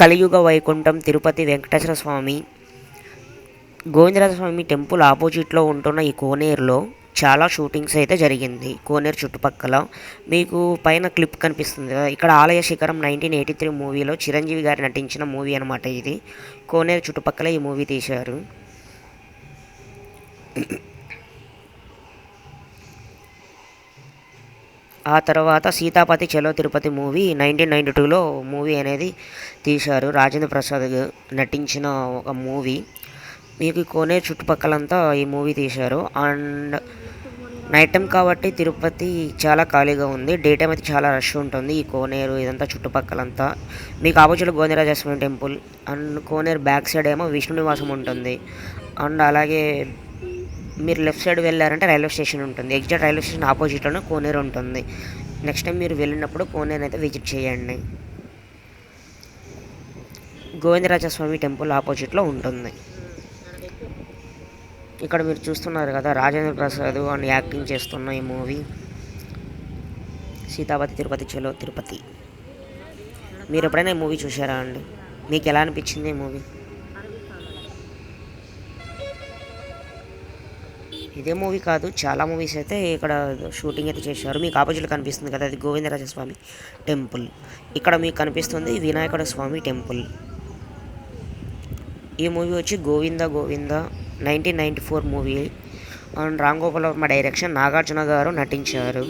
కలియుగ వైకుంఠం తిరుపతి వెంకటేశ్వర స్వామి గోవిందరాజ స్వామి టెంపుల్ ఆపోజిట్లో ఉంటున్న ఈ కోనేరులో చాలా షూటింగ్స్ అయితే జరిగింది. కోనేరు చుట్టుపక్కల. మీకు పైన క్లిప్ కనిపిస్తుంది కదా ఇక్కడ ఆలయ శిఖరం నైన్టీన్ ఎయిటీ త్రీ మూవీలో చిరంజీవి గారు నటించిన మూవీ అనమాట ఇది. కోనేరు చుట్టుపక్కల ఈ మూవీ తీశారు. ఆ తర్వాత Seethapathi Chalo Tirupati movie nineteen ninety టూలో మూవీ అనేది తీశారు. రాజేంద్ర ప్రసాద్ నటించిన ఒక మూవీ. మీకు ఈ కోనేరు చుట్టుపక్కలంతా ఈ మూవీ తీశారు. అండ్ నైట్ టైం కాబట్టి తిరుపతి చాలా ఖాళీగా ఉంది. డే టైం అయితే చాలా రష్ ఉంటుంది ఈ కోనేరు ఇదంతా చుట్టుపక్కలంతా. మీకు ఆపోజిట్లో గోవిందరాజస్వామి టెంపుల్ అండ్ కోనేరు బ్యాక్ సైడ్ ఏమో విష్ణు నివాసం ఉంటుంది. అండ్ అలాగే మీరు లెఫ్ట్ సైడ్ వెళ్ళారంటే రైల్వే స్టేషన్ ఉంటుంది. ఎగ్జాక్ట్ రైల్వే స్టేషన్ ఆపోజిట్లోనే కోనేరు ఉంటుంది. నెక్స్ట్ టైం మీరు వెళ్ళినప్పుడు కోనేరు అయితే విజిట్ చేయండి. గోవిందరాజస్వామి టెంపుల్ ఆపోజిట్లో ఉంటుంది. ఇక్కడ మీరు చూస్తున్నారు కదా రాజేంద్ర ప్రసాద్ అని యాక్టింగ్ చేస్తున్న ఈ మూవీ. సీతాపతి తిరుపతి చలో తిరుపతి. మీరు ఎప్పుడైనా ఈ మూవీ చూసారా అండి? మీకు ఎలా అనిపించింది ఈ మూవీ? ఇదే మూవీ కాదు చాలా మూవీస్ అయితే ఇక్కడ షూటింగ్ అయితే చేశారు. మీకు ఆపోజిట్ కనిపిస్తుంది కదా అది గోవిందరాజస్వామి టెంపుల్. ఇక్కడ మీకు కనిపిస్తుంది వినాయకుడ స్వామి టెంపుల్. ఈ మూవీ వచ్చి Govinda Govinda nineteen ninety four movie. And Ram Gopal Varma direction Nagarjuna garu నటించారు.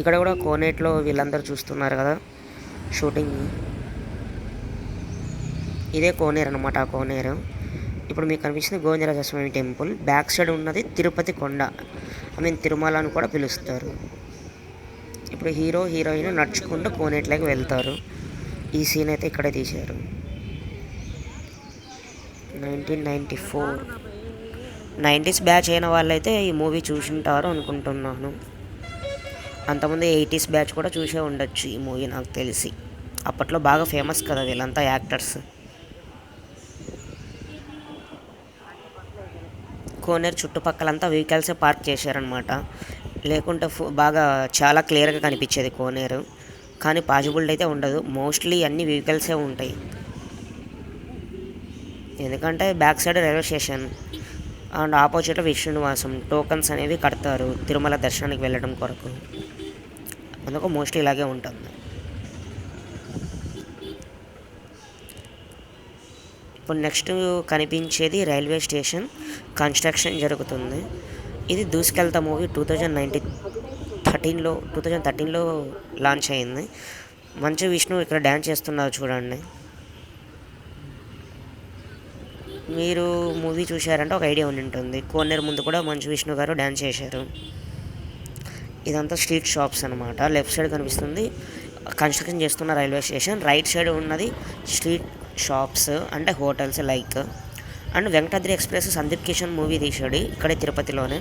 ఇక్కడ కూడా కోనేట్లో వీళ్ళందరూ చూస్తున్నారు కదా షూటింగ్. ఇదే కోనేరు అనమాట ఆ కోనేరు. ఇప్పుడు మీకు కనిపించింది Govindaraja Swamy temple. Back side ఉన్నది తిరుపతి కొండ. ఐ మీన్ తిరుమల అని కూడా పిలుస్తారు. ఇప్పుడు హీరో హీరోయిన్ నడుచుకుంటూ కోనేట్లోకి వెళ్తారు. ఈ సీన్ అయితే ఇక్కడే తీశారు. Nineteen ninety four. Nineties batch అయిన వాళ్ళైతే ఈ మూవీ చూసింటారు అనుకుంటున్నాను. అంతకుముందు ఎయిటీస్ బ్యాచ్ కూడా చూసే ఉండొచ్చు ఈ మూవీ నాకు తెలిసి. అప్పట్లో బాగా ఫేమస్ కదా వీళ్ళంతా యాక్టర్స్. కోనేరు చుట్టుపక్కలంతా వెహికల్సే పార్క్ చేశారనమాట లేకుంటే ఫు- బాగా చాలా క్లియర్గా కనిపించేది కోనేరు. కానీ పాజిబిలిటీ అయితే ఉండదు. మోస్ట్లీ అన్ని వెహికల్సే ఉంటాయి. ఎందుకంటే back side railway station and ఆపోజిట్లో విష్ణునివాసం టోకన్స్ అనేవి కడతారు తిరుమల దర్శనానికి వెళ్ళడం కొరకు. అందుకు మోస్ట్లీ ఇలాగే ఉంటుంది. ఇప్పుడు నెక్స్ట్ కనిపించేది రైల్వే స్టేషన్ కన్స్ట్రక్షన్ జరుగుతుంది. ఇది Doosukeltha movie two thousand nineteen థర్టీన్లో two thousand థర్టీన్లో లాంచ్ అయింది. మంచు విష్ణు ఇక్కడ డ్యాన్స్ చేస్తున్నారు చూడండి. మీరు మూవీ చూశారంటే ఒక ఐడియా ఉండి ఉంటుంది. కోనేరు ముందు కూడా మంచు విష్ణు గారు డ్యాన్స్ చేశారు. ఇదంతా స్ట్రీట్ షాప్స్ అనమాట లెఫ్ట్ సైడ్ కనిపిస్తుంది. కన్స్ట్రక్షన్ చేస్తున్న రైల్వే స్టేషన్. రైట్ సైడ్ ఉన్నది స్ట్రీట్ షాప్స్ అంటే hotels like and Venkatadri express Sundeep Kishan movie తీశాడు ఇక్కడే తిరుపతిలోనే.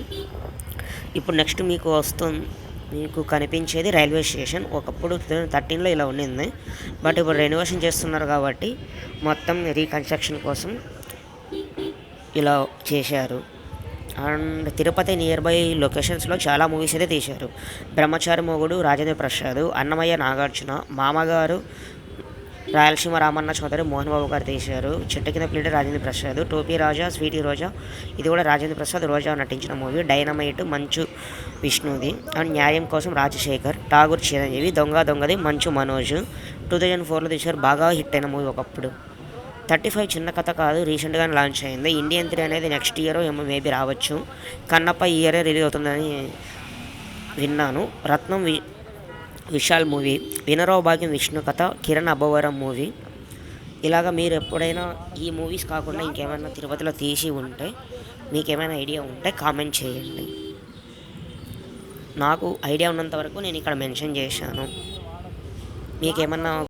ఇప్పుడు నెక్స్ట్ మీకు వస్తుంది మీకు కనిపించేది రైల్వే స్టేషన్ ఒకప్పుడు థర్టీన్లో ఇలా ఉండింది. బట్ ఇప్పుడు రెనోవేషన్ చేస్తున్నారు కాబట్టి మొత్తం రీకన్స్ట్రక్షన్ కోసం ఇలా చేశారు. అండ్ తిరుపతి నియర్ బై లొకేషన్స్లో చాలా మూవీస్ అయితే తీశారు. బ్రహ్మచారి మొగుడు రాజేంద్ర ప్రసాద్ అన్నమయ్య నాగార్జున మామగారు రాయలసీమ రామన్న చౌదరి మోహన్ బాబు గారు తీశారు. చెట్టు కింద ప్లేట్ రాజేంద్ర ప్రసాద్ టోపీ రాజా స్వీటీ రోజా ఇది కూడా రాజేంద్ర ప్రసాద్ రోజా నటించిన మూవీ. డైనమైట్ మంచు విష్ణుది. అండ్ న్యాయం కోసం రాజశేఖర్ ఠాగూర్ చిరంజీవి దొంగ దొంగది మంచు మనోజ్. టూ థౌజండ్ ఫోర్లో తీశారు. బాగా హిట్ అయిన మూవీ ఒకప్పుడు. థర్టీ ఫైవ్ చిన్న కథ కాదు రీసెంట్గానే లాంచ్ అయింది. ఇండియన్ త్రీ అనేది నెక్స్ట్ ఇయర్ ఏమో మేబీ రావచ్చు. కన్నప్ప ఇయరే రిలీజ్ అవుతుందని విన్నాను. రత్నం వి విశాల్ మూవీ వినరావు భాగ్యం విష్ణు కథ కిరణ్ అబ్బవరం మూవీ. ఇలాగ మీరు ఎప్పుడైనా ఈ మూవీస్ కాకుండా ఇంకేమైనా తిరుపతిలో తీసి ఉంటే మీకేమైనా ఐడియా ఉంటే కామెంట్ చేయండి. నాకు ఐడియా ఉన్నంత వరకు నేను ఇక్కడ మెన్షన్ చేశాను. మీకేమన్నా